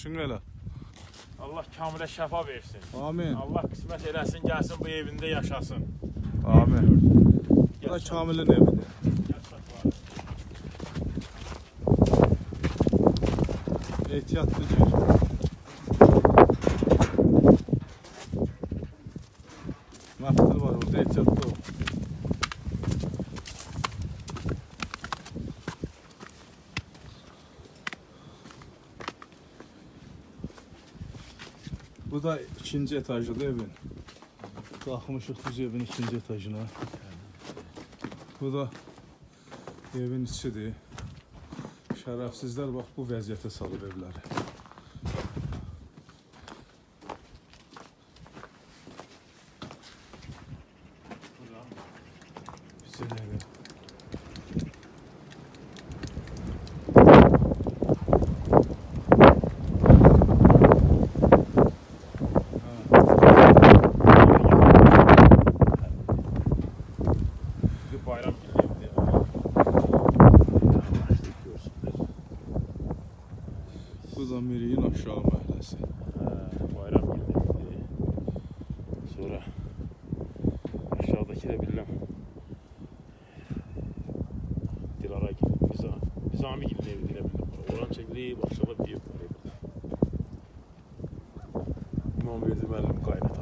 Başın elə. Allah kamilə şəfa versin. Amin. Allah qismət eləsin, gəlsin bu evində yaşasın. Amin. Bu da Kamilin evidir. Ehtiyatlı gir. Məftil var orada, ehtiyatlı ol. Bu da ikinci etajlıdır evin. Qalxmışıq düz evin ikinci etajına. Bu da evin içidir. Şərəfsizlər bax bu vəziyyətə salıb evləri. Güzel evi. Bir bayram. Bu da Miriyin aşağı məhəlləsi. Bayram günü. Sonra aşağıdakı da bilmem. Dilara gibi. Nizam, Nizami gibi evi bilmem. Oran ev var. evde. İmam verdi bir aşağı.